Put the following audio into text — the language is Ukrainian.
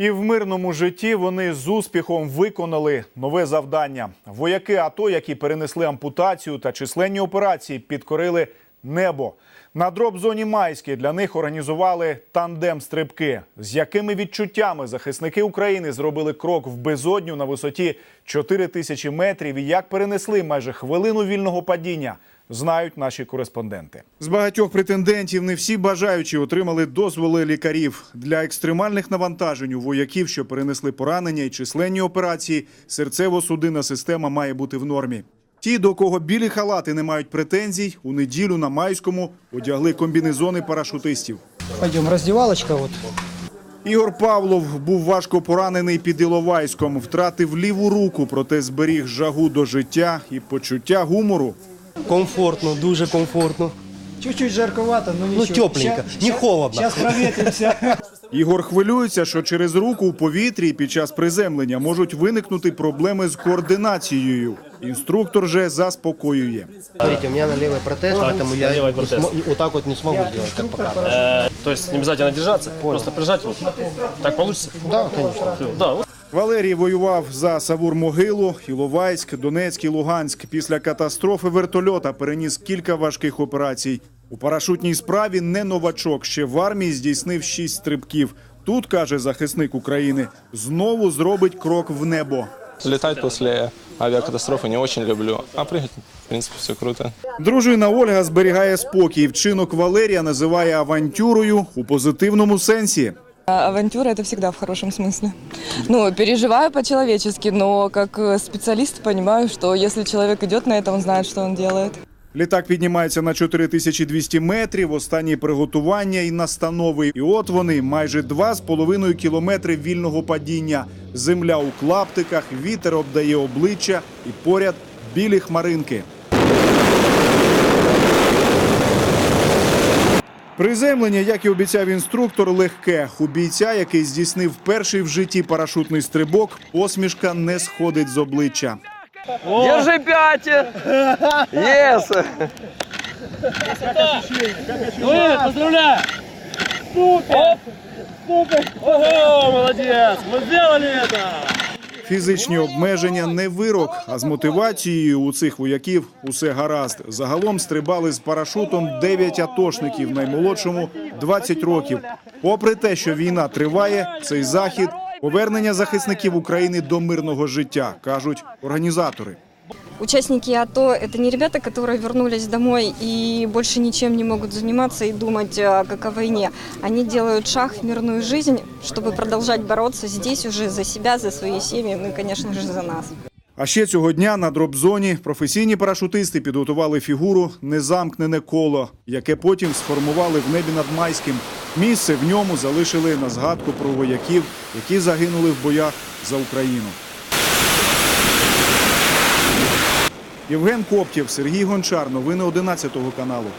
І в мирному житті вони з успіхом виконали нове завдання. Вояки АТО, які перенесли ампутацію та численні операції, підкорили небо. На дроп-зоні Майській для них організували тандем-стрибки. З якими відчуттями захисники України зробили крок в безодню на висоті 4 тисячі метрів і як перенесли майже хвилину вільного падіння, знають наші кореспонденти. З багатьох претендентів не всі бажаючі отримали дозволи лікарів для екстремальних навантажень у вояків, що перенесли поранення і численні операції. Серцево-судинна система має бути в нормі. Ті, до кого білі халати не мають претензій, у неділю на майському одягли комбінезони парашутистів. Пойдем, раздевалочка вот. Ігор Павлов був важко поранений під Іловайськом, втратив ліву руку, проте зберіг жагу до життя і почуття гумору. Комфортно, дуже комфортно. Чуть-чуть жарковато, но ничего. тепленько, не холодно. Ігор хвилюється, що через руку у повітрі під час приземлення можуть виникнути проблеми з координацією. Інструктор же заспокоює. Смотрите, у меня на левый протез, поэтому я левый не протез. смо- вот так вот не смогу сделать, как пока. То есть не обязательно держаться, просто прижать вот. Так получится? Да, конечно. Да, вот. Валерій воював за Савур-Могилу, Іловайськ, Донецьк і Луганськ. Після катастрофи вертольота переніс кілька важких операцій. У парашутній справі не новачок. Ще в армії здійснив шість стрибків. Тут каже захисник України, знову зробить крок в небо. Летать после авиакатастрофы не очень люблю, а прыгать, в принципе, все круто. Дружина Ольга зберігає спокій. Вчинок Валерія називає авантюрою у позитивному сенсі. А Авантюра это всегда в хорошем смысле. Ну, переживаю по-человечески, но как э, специалист понимаю, что если человек идет на это, он знает, что он делает. Літак піднімається на 4200 метрів. Останні приготування і настанови. І от вони майже 2,5 кілометри вільного падіння. Земля у клаптиках, вітер обдає обличчя і поряд білі хмаринки. Приземлення, як і обіцяв інструктор, легке. У бійця, який здійснив перший в житті парашутний стрибок, посмішка не сходить з обличчя. Держи пять! Yes! Ну, поздравляю! Супер! Супер! Ого, молодец! Мы сделали это! Фізичні обмеження не вирок, а з мотивацією у цих вояків усе гаразд. Загалом стрибали з парашутом 9 атошників, наймолодшому 20 років. Попри те, що війна триває, цей захід повернення захисників України до мирного життя, кажуть організатори. Участники АТО – это не ребята, которые вернулись домой и больше ничем не могут заниматься и думать а, как о войне. Они делают шаг в мирную жизнь, чтобы продолжать бороться здесь уже за себя, за свои семьи, ну и, конечно же, за нас. А ще цього дня на дроп-зоні професійні парашутисти підготували фігуру незамкнене коло, яке потім сформували в небі над Майським. Місце в ньому залишили на згадку про вояків, які загинули в боях за Україну. Євген Коптєв, Сергій Гончар. Новини 11 каналу.